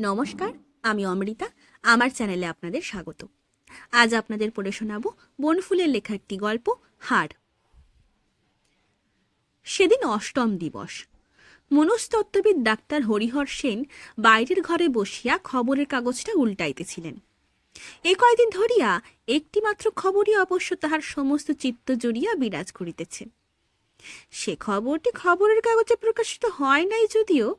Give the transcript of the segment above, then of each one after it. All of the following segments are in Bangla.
নমস্কার, আমি অমৃতা। আমার চ্যানেলে আপনাদের স্বাগত। আজ আপনাদের পড়ে শোনাব বনফুলের লেখা একটি গল্প, হাড়। সেদিন অষ্টম দিবস। মনস্তত্ত্ববিদ ডাক্তার হরিহর সেন বাইরের ঘরে বসিয়া খবরের কাগজটা উল্টাইতেছিলেন। এ কয়দিন ধরিয়া একটিমাত্র খবরই অবশ্য তাহার সমস্ত চিত্ত জড়িয়া বিরাজ করিতেছে। সে খবরটি খবরের কাগজে প্রকাশিত হয় নাই যদিও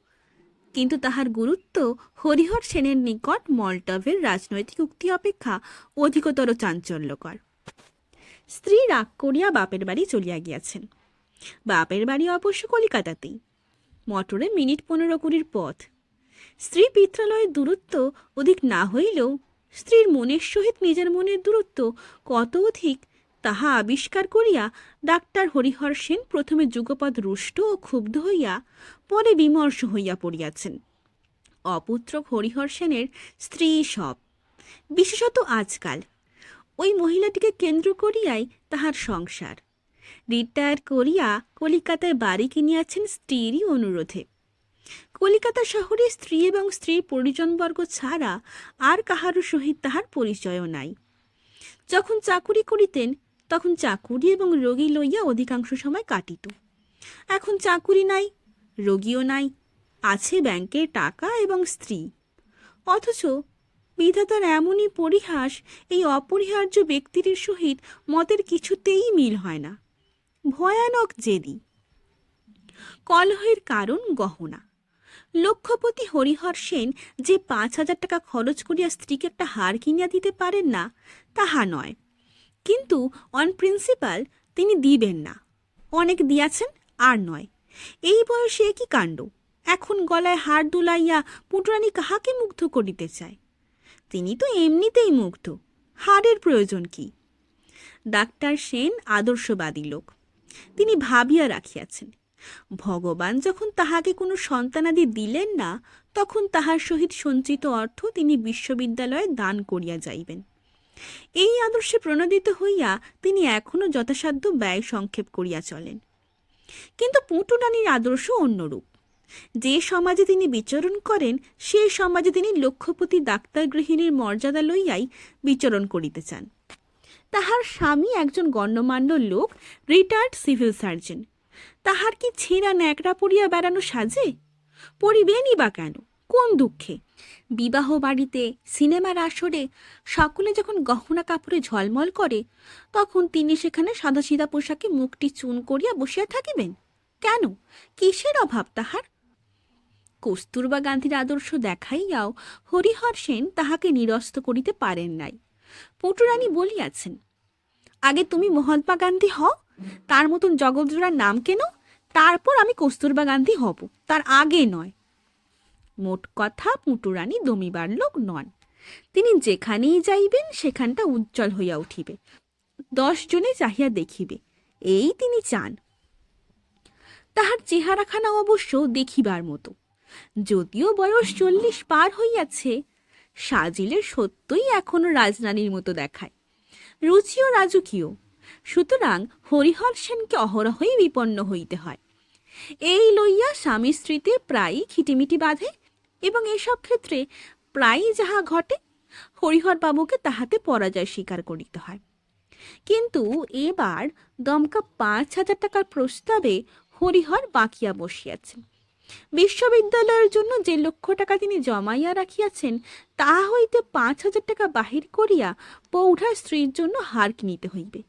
কিন্তু তাহার গুরুত্ব হরিহর সেনের নিকট মল্টভের রাজনৈতিক উক্তি অপেক্ষা অধিকতর চাঞ্চল্যকর। স্ত্রী রাগ করিয়া বাপের বাড়ি চলিয়া গিয়াছেন। বাপের বাড়ি অবশ্য কলিকাতাতেই। মটরে মিনিট পনেরো কুড়ির পথ। স্ত্রী পিত্রালয়ের দূরত্ব অধিক না হইলেও স্ত্রীর মনের সহিত নিজের মনের দূরত্ব কত অধিক তাহা আবিষ্কার করিয়া ডাক্তার হরিহর সেন প্রথমে যুগপদ রুষ্ট ও ক্ষুব্ধ হইয়া পরে বিমর্ষ হইয়া পড়িয়াছেন। অপুত্রক হরিহর সেনের স্ত্রী সব। বিশেষত আজকাল। ওই মহিলাটিকে কেন্দ্র করিয়াই তাহার সংসার। রিটায়ার করিয়া কলিকাতায় বাড়ি কিনিয়াছেন স্ত্রীরই অনুরোধে। কলিকাতা শহরে স্ত্রী এবং স্ত্রীর পরিজনবর্গ ছাড়া আর কাহারও সহিত তাহার পরিচয়ও নাই। যখন চাকুরি করিতেন তখন চাকুরি এবং রোগী লইয়া অধিকাংশ সময় কাটিত। এখন চাকুরি নাই, রোগীও নাই, আছে ব্যাংকের টাকা এবং স্ত্রী। অথচ বিধাতার এমনই পরিহাস এই অপরিহার্য ব্যক্তিটির সহিত মতের কিছুতেই মিল হয় না। ভয়ানক জেদি। কলহের কারণ গহনা। লক্ষ্যপতি হরিহর সেন যে পাঁচ হাজার টাকা খরচ করিয়া স্ত্রীকে একটা হার কিনিয়া দিতে পারেন না, তাহা নয়। কিন্তু অন প্রিন্সিপাল তিনি দিবেন না। অনেক দিয়াছেন, আর নয়। এই বয়সে কি কাণ্ড? এখন গলায় হার দুলাইয়া পুটরানি কাহাকে মুগ্ধ করিতে চায়? তিনি তো এমনিতেই মুগ্ধ। হারের প্রয়োজন কি? ডাক্তার সেন আদর্শবাদী লোক। তিনি ভাবিয়া রাখিয়াছেন, ভগবান যখন তাহাকে কোনো সন্তানাদি দিলেন না, তখন তাহার সহিত সঞ্চিত অর্থ তিনি বিশ্ববিদ্যালয়ে দান করিয়া যাইবেন। এই আদর্শে প্রণোদিত হইয়া তিনি এখনও যথাসাধ্য ব্যয় সংক্ষেপ করিয়া চলেন। কিন্তু পুটুরানির আদর্শ অন্যরূপ। যে সমাজে তিনি বিচরণ করেন সে সমাজে তিনি লক্ষ্যপতি ডাক্তার গৃহিণীর মর্যাদা লইয়াই বিচরণ করিতে চান। তাহার স্বামী একজন গণ্যমান্য লোক রিটায়ার্ড সিভিল সার্জন তাহার কি ছেঁড়া ন্যাকড়া পড়িয়া বেড়ানো সাজে? পরিবেনই বা কেন? কোন দুঃখে? বিবাহ বাড়িতে, সিনেমার আসরে সকলে যখন গহনা কাপড়ে ঝলমল করে, তখন তিনি সেখানে সাদাসিধা পোশাকে মুখটি চুন করিয়া বসিয়া থাকিবেন। কেন? কিসের অভাব তাহার? কস্তুরবা গান্ধীর আদর্শ দেখাইয়াও হরিহর সেন তাহাকে নিরস্ত করিতে পারেন নাই। পটুরানী বলিয়াছেন, আগে তুমি মহাত্মা গান্ধী হও, তার মতন জগৎজোড়ার নাম কেন? তারপর আমি কস্তুরবা গান্ধী হব, তার আগে নয়। মোট কথা পুটুরানী দমিবার লোক নন। তিনি যেখানেই যাইবেন, সেখানটা উজ্জ্বল হইয়া উঠিবে। দশ জনে চাহিয়া দেখিবে, এই তিনি চান। তাহার চেহারাখানা অবশ্য দেখিবার মতো। যদিও বয়স চল্লিশ পার হইয়াছে সাজিলে সত্যই এখনও রাজরানীর মতো দেখায়। রুচিও রাজকীয়, সুতরাং হরিহর সেনকে অহরহই বিপন্ন হইতে হয়। এই লইয়া স্বামী স্ত্রীতে প্রায়ই খিটিমিটি বাঁধে এবং এসব ক্ষেত্রে প্রায়ই যাহা ঘটে হরিহর বাবুকে তাহাতে পরাজয় স্বীকার করিতে হয়। কিন্তু এবার দমকা পাঁচ হাজার টাকার প্রস্তাবে হরিহর বাকিয়া বসিয়াছেন বিশ্ববিদ্যালয়ের জন্য যে লক্ষ টাকা তিনি জমাইয়া রাখিয়াছেন তাহা হইতে পাঁচ হাজার টাকা বাহির করিয়া পৌঢ়া স্ত্রীর জন্য হার কিনিতে হইবে।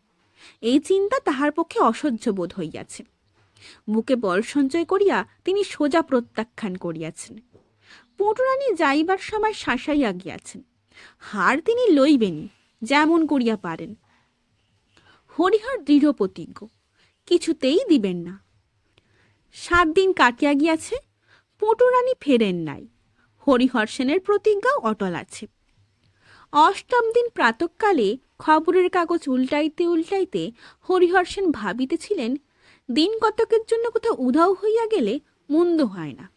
এই চিন্তা তাহার পক্ষে অসহ্য বোধ হইয়াছে। বুকে বল সঞ্চয় করিয়া তিনি সোজা প্রত্যাখ্যান করিয়াছেন। পটুরানী যাইবার সময় শাসাইয়া গিয়াছেন হার তিনি লইবেনই, যেমন করিয়া পারেন। হরিহর দৃঢ় প্রতিজ্ঞ, কিছুতেই দিবেন না। সাত দিন কাটিয়া গিয়াছে, পটুরানী ফেরেন নাই। হরিহর সেনের প্রতিজ্ঞাও অটল আছে। অষ্টম দিন প্রাতকালে খবরের কাগজ উল্টাইতে উল্টাইতে হরিহর সেন ভাবিতেছিলেন, দিন কতকের জন্য কোথাও উধাও হইয়া গেলে মন্দ হয় না।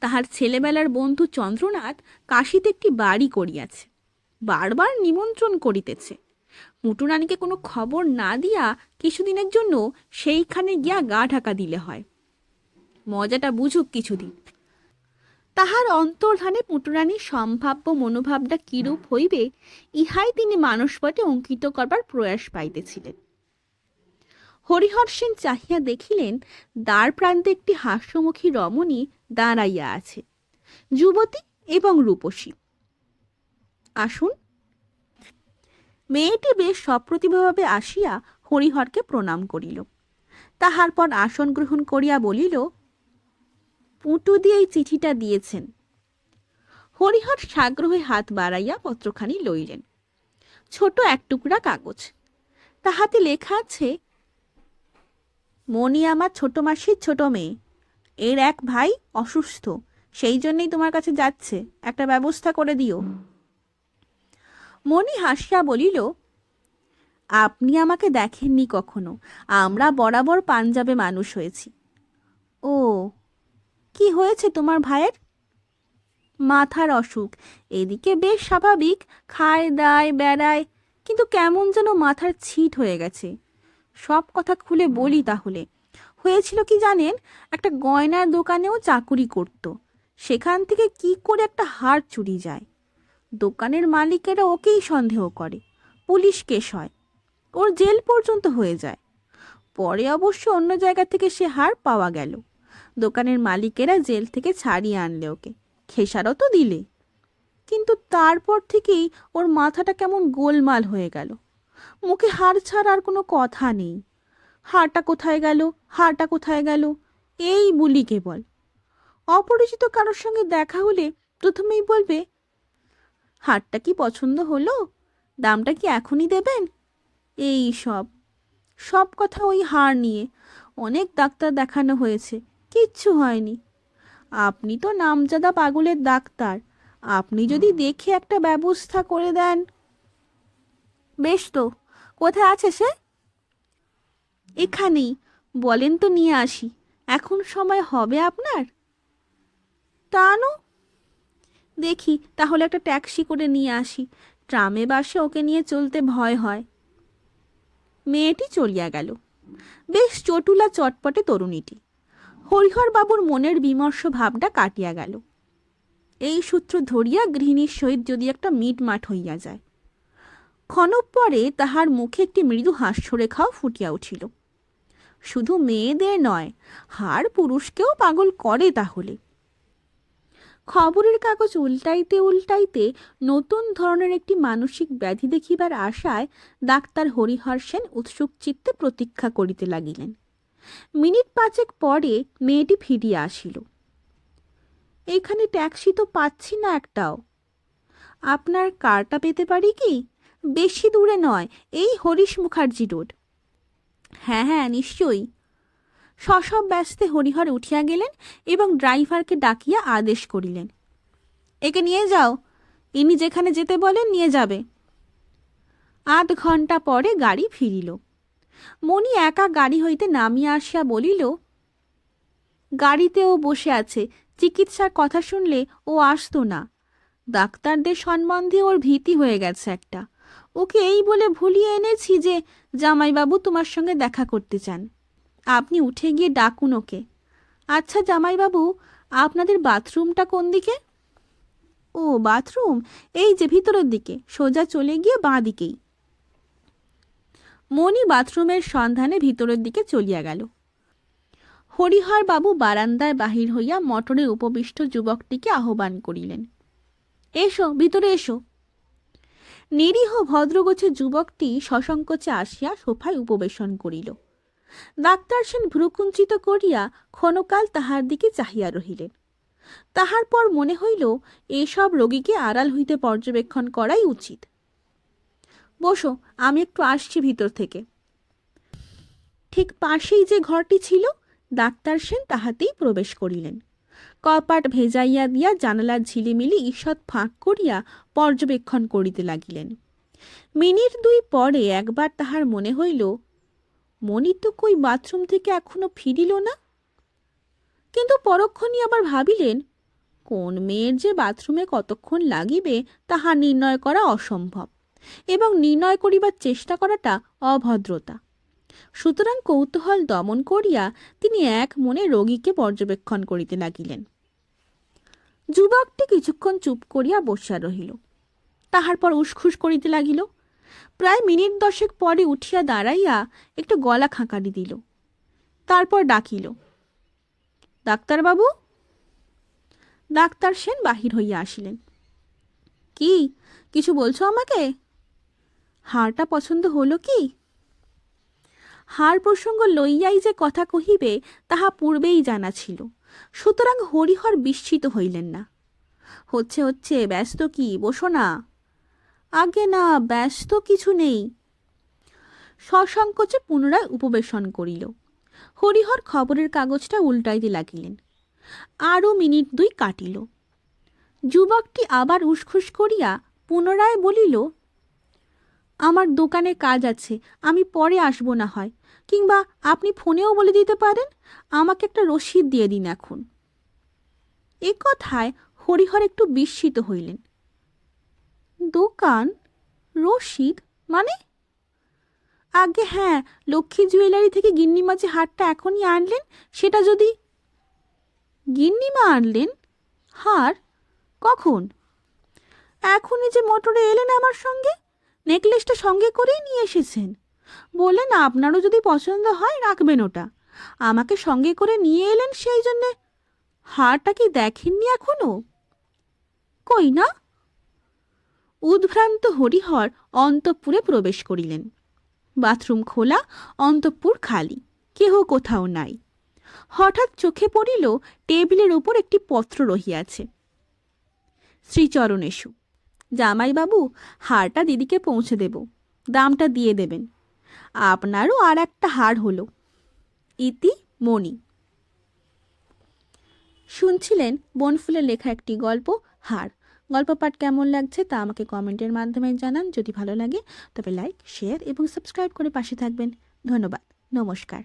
তাহার ছেলেবেলার বন্ধু চন্দ্রনাথ কাশিতে একটি বাড়ি করিয়াছে, বারবার নিমন্ত্রণ করিতেছে। মুটুরানীকে কোনো খবর না দিয়া কিছুদিনের জন্য সেইখানে গিয়া গা ঢাকা দিলে হয়। মজাটা বুঝুক কিছুদিন। তাহার অন্তর্ধানে পুটুরানীর সম্ভাব্য মনোভাবটা কিরূপ হইবে, ইহাই তিনি মানসপটে অঙ্কিত করবার প্রয়াস পাইতেছিলেন। হরিহর সেন চাহিয়া দেখিলেন দ্বার প্রান্তে একটি হাস্যমুখী রমণী দাঁড়াইয়া আছে, যুবতী এবং রূপসী। আসুন। মেয়েটি বেশ সপ্রতিভাবে আসিয়া হরিহরকে প্রণাম করিল। তাহার পর আসন গ্রহণ করিয়া বলিল, পুটু দিয়ে এই চিঠিটা দিয়েছেন। হরিহর সাগ্রহে হাত বাড়াইয়া পত্রখানি লইলেন। ছোট এক টুকরা কাগজ। তাহাতে লেখা আছে মনি আমার ছোট মাসির ছোট মেয়ে। এর এক ভাই অসুস্থ, সেই জন্যই তোমার কাছে যাচ্ছে। একটা ব্যবস্থা করে দিও। মনি হাসিয়া বলিল, আপনি আমাকে দেখেননি কখনো? আমরা বরাবর পাঞ্জাবে মানুষ হয়েছি। ও, কি হয়েছে তোমার ভাইয়ের? মাথার অসুখ। এদিকে বেশ স্বাভাবিক, খায়, দায়, বেড়ায়, কিন্তু কেমন যেন মাথার ছিট হয়ে গেছে। সব কথা খুলে বলি তাহলে। হয়েছিল কি জানেন? একটা গয়নার দোকানেও চাকুরি করত। সেখান থেকে কি করে একটা হার চুরি যায়। দোকানের মালিকেরা ওকেই সন্দেহ করে পুলিশ কেস হয় ওর জেল পর্যন্ত হয়ে যায়। পরে অবশ্য অন্য জায়গা থেকে সে হার পাওয়া গেল। দোকানের মালিকেরা জেল থেকে ছাড়িয়ে আনলে ওকে খেসারও তো দিলে। কিন্তু তারপর থেকেই ওর মাথাটা কেমন গোলমাল হয়ে গেল। মুখে হাড় ছাড়া আর কোনো কথা নেই। হাড়টা কোথায় গেল? হাড়টা কোথায় গেল? এই বলি কেবল। অপরিচিত কারোর সঙ্গে দেখা হলে প্রথমেই বলবে, হারটা কি পছন্দ হলো? দামটা কি এখনই দেবেন? এই সব। সব কথা ওই হার নিয়ে অনেক ডাক্তার দেখানো হয়েছে। কিচ্ছু হয়নি। আপনি তো নামজাদা পাগলের ডাক্তার। আপনি যদি দেখে একটা ব্যবস্থা করে দেন বেশ তো, কোথায় আছে সে? এখানেই, বলেন তো নিয়ে আসি, এখন সময় হবে আপনার? তা নো দেখি, তাহলে একটা ট্যাক্সি করে নিয়ে আসি, ট্রামে বাসে ওকে নিয়ে চলতে ভয় হয়। মেয়েটি চলিয়া গেল। বেশ চটুলা চটপটে তরুণীটি। হরিহর বাবুর মনের বিমর্ষ ভাবটা কাটিয়া গেল। এই সূত্র ধরিয়া গৃহিণীর সহিত যদি একটা মিটমাট হইয়া যায়। ক্ষণব পরে তাহার মুখে একটি মৃদু হাস্যরেখাও ফুটিয়া উঠিল। শুধু মেয়েদের নয় হার পুরুষকেও পাগল করে তাহলে। খবরের কাগজ উল্টাইতে উল্টাইতে নতুন ধরনের একটি মানসিক ব্যাধি দেখিবার আশায় ডাক্তার হরিহর সেন উৎসুক চিত্তে প্রতীক্ষা করিতে লাগিলেন। মিনিট পাঁচেক পরে মেয়েটি ফিরিয়া আসিল। এখানে ট্যাক্সি তো পাচ্ছি না একটাও। আপনার কারটা পেতে পারি কি? বেশি দূরে নয়, এই হরিশ মুখার্জি রোড। হ্যাঁ হ্যাঁ নিশ্চয়ই। সসব ব্যস্তে হরিহর উঠিয়া গেলেন এবং ড্রাইভারকে ডাকিয়া আদেশ করিলেন। একে নিয়ে যাও, ইনি যেখানে যেতে বলেন নিয়ে যাবে। আধ ঘণ্টা পরে গাড়ি ফিরিল। মণি একা গাড়ি হইতে নামিয়া আসিয়া বলিল গাড়িতে ও বসে আছে, চিকিৎসার কথা শুনলে ও আসতো না। ডাক্তারদের সম্বন্ধে ওর ভীতি হয়ে গেছে একটা। ওকে এই বলে ভুলিয়ে এনেছি যে জামাইবাবু তোমার সঙ্গে দেখা করতে চান। আপনি উঠে গিয়ে ডাকুন ওকে। আচ্ছা জামাইবাবু, আপনাদের বাথরুমটা কোন দিকে? ও, বাথরুম? এই যে ভিতরের দিকে, সোজা চলে গিয়ে বাঁ দিকেই। মণি বাথরুমের সন্ধানে ভিতরের দিকে চলিয়া গেল। হরিহর বাবু বারান্দায় বাহির হইয়া মটরে উপবিষ্ট যুবকটিকে আহ্বান করিলেন, এসো, ভিতরে এসো। নিরীহ ভদ্রগোছের যুবকটি সসংকোচে আসিয়া সোফায় উপবেশন করিল। ডাক্তার সেন ভ্রুকুঞ্চিত করিয়া ক্ষণকাল তাহার দিকে চাহিয়া রহিলেন। তাহার পর মনে হইল, এসব রোগীকে আড়াল হইতে পর্যবেক্ষণ করাই উচিত। বসো, আমি একটু আসছি ভিতর থেকে। ঠিক পাশেই যে ঘরটি ছিল, ডাক্তার সেন তাহাতেই প্রবেশ করিলেন। কপাট ভেজাইয়া দিয়া জানালার ঝিলিমিলি ঈষৎ ফাঁক করিয়া পর্যবেক্ষণ করিতে লাগিলেন। মিনিট দুই পরে একবার তাহার মনে হইল মনি তো কই বাথরুম থেকে এখনও ফিরিল না? কিন্তু পরক্ষণই আবার ভাবিলেন, কোন মেয়ের যে বাথরুমে কতক্ষণ লাগিবে তাহা নির্ণয় করা অসম্ভব এবং নির্ণয় করিবার চেষ্টা করাটা অভদ্রতা। সুতরাং কৌতূহল দমন করিয়া তিনি এক মনে রোগীকে পর্যবেক্ষণ করিতে লাগিলেন। যুবকটি কিছুক্ষণ চুপ করিয়া বসিয়া রহিল। তাহার পর উসখুস করিতে লাগিল। প্রায় মিনিট দশেক পরে উঠিয়া দাঁড়াইয়া একটু গলা খাঁকারি দিল। তারপর ডাকিল, ডাক্তারবাবু? ডাক্তার সেন বাহির হইয়া আসিলেন। কি, কিছু বলছো আমাকে? হারটা পছন্দ হলো কি? হার প্রসঙ্গ লইয়াই যে কথা কহিবে, তাহা পূর্বেই জানা ছিল। সুতরাং হরিহর বিস্মিত হইলেন না। হচ্ছে হচ্ছে, ব্যস্ত কি? বসো না। আগে না, ব্যস্ত কিছু নেই। সসংকোচে পুনরায় উপবেশন করিল। হরিহর খবরের কাগজটা উল্টাইতে লাগিলেন। আরও মিনিট দুই কাটিল। যুবকটি আবার উসখুস করিয়া পুনরায় বলিল আমার দোকানে কাজ আছে, আমি পরে আসব না হয়। কিংবা আপনি ফোনেও বলে দিতে পারেন, আমাকে একটা রসিদ দিয়ে দিন এখন। এ কথায় হরিহর একটু বিস্মিত হইলেন। দোকান? রসিদ? মানে? আগে হ্যাঁ লক্ষ্মী জুয়েলারি থেকে গিন্নি মাঝে হারটা এখনই আনলেন, সেটা যদি গিন্নিমা আনলেন, হার? কখন? এখনই যে মোটরে এলেন আমার সঙ্গে? নেকলেসটা সঙ্গে করেই নিয়ে এসেছেন। বললেন আপনারও যদি পছন্দ হয়, রাখবেন ওটা। আমাকে সঙ্গে করে নিয়ে এলেন সেই জন্যে। হারটা কি দেখেননি এখনও? কই না? উদ্ভ্রান্ত হরিহর অন্তঃপুরে প্রবেশ করিলেন। বাথরুম খোলা, অন্তঃপুর খালি, কেহ কোথাও নাই। হঠাৎ চোখে পড়িল, টেবিলের উপর একটি পত্র রহিয়াছে। শ্রীচরণেশু জামাইবাবু, হারটা দিদিকে পৌঁছে দেব। দামটা দিয়ে দেবেন। আপনারও আর একটা হার হলো। ইতি, মণি। শুনছিলেন বনফুলের লেখা একটি গল্প, হার। গল্প পাঠ কেমন লাগছে তা আমাকে কমেন্টের মাধ্যমে জানান। যদি ভালো লাগে, তবে লাইক, শেয়ার এবং সাবস্ক্রাইব করে পাশে থাকবেন। ধন্যবাদ। নমস্কার।